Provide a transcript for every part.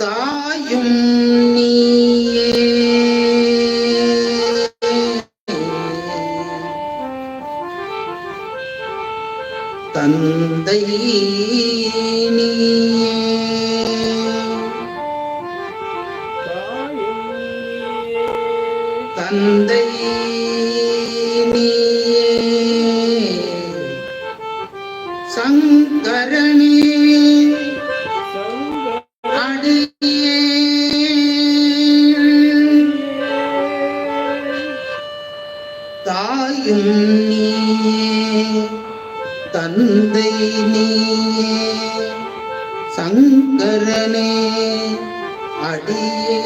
தாயும் நீயே. தந்தை நீயே. தந்தை நீயே. சங்கரணி தந்தை நீயே சங்கரனே அடியே.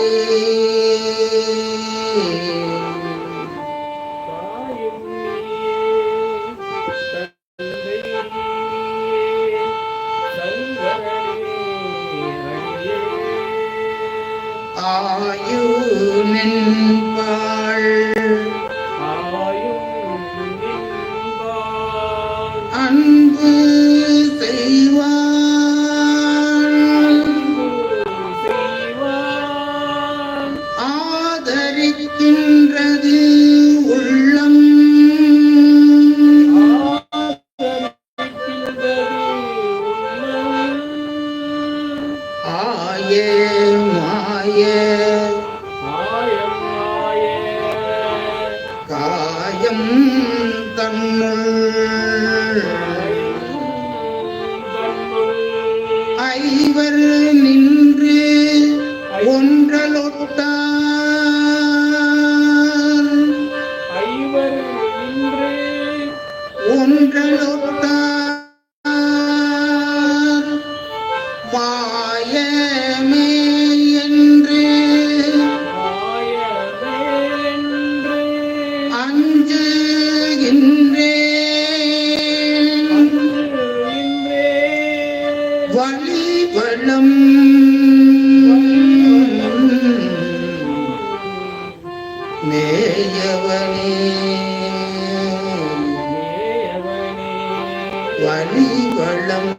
ஆயுனென்பாள் ஆதரிக்கின்றது மேயவனே வழிவளம்.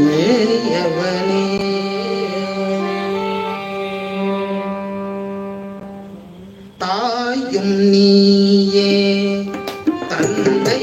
மேயவனே தாயும் நீயே தந்தை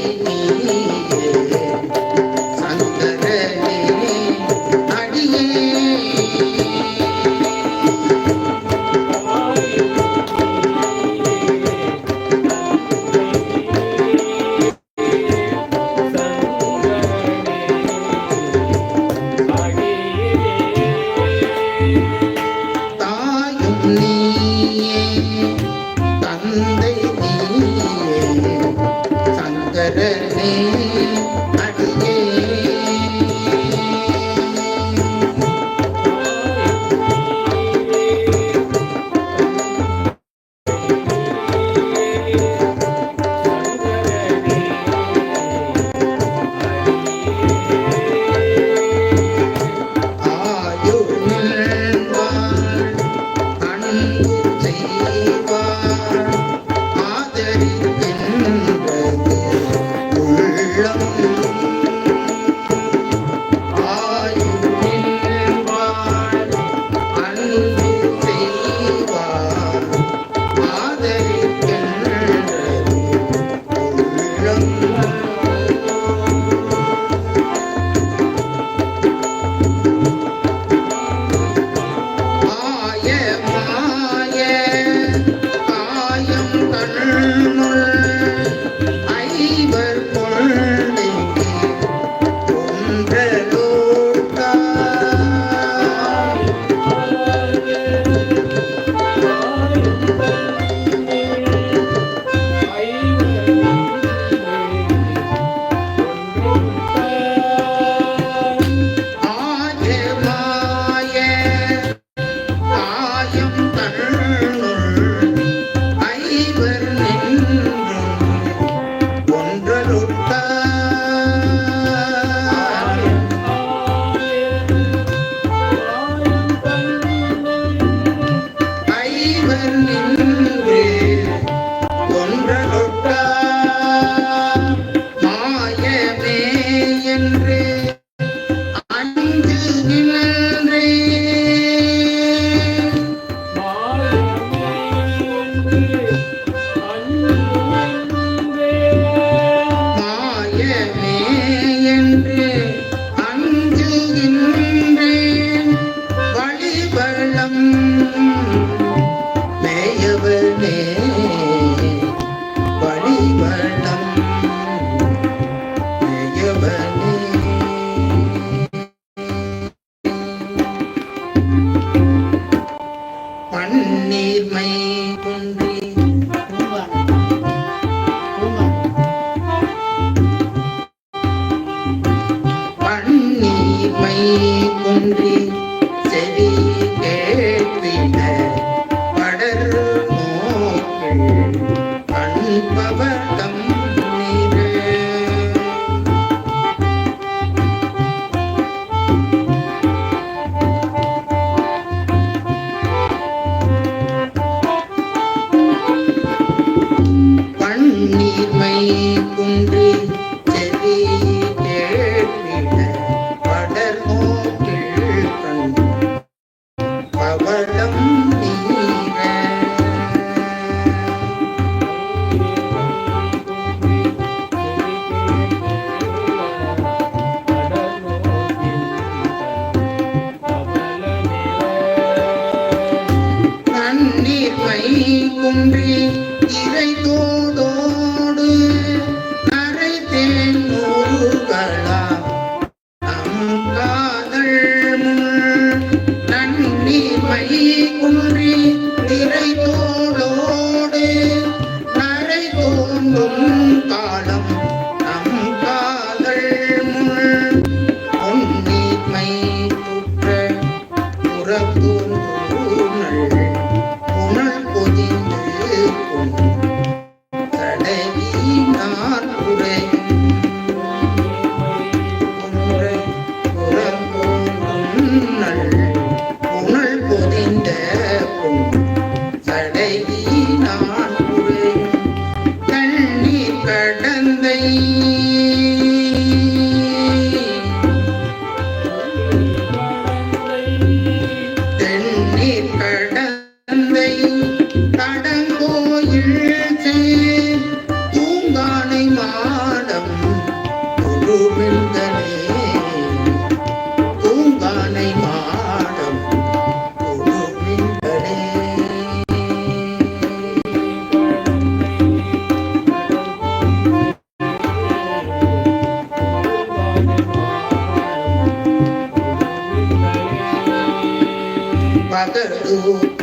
கொன்றி நூறுகளா நம் காதல் முள் நன்னீர்மை குன்றி இறை தோளோடு நரை தோன்றும் காலம் நம் காதல் முள் பொன்னீர்மை துற்ற புறத்தூணல்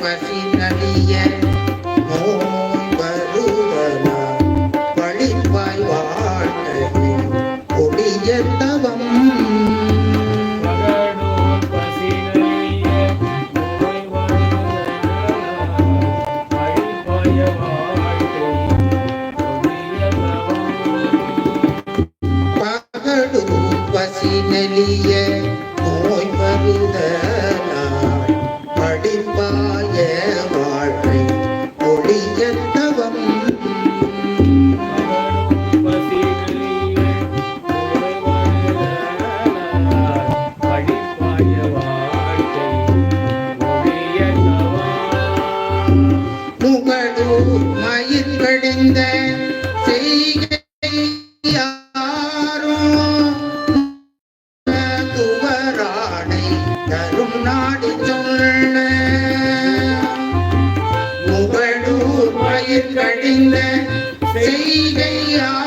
பசி நடிய நோய் கடிந்த செய்கையா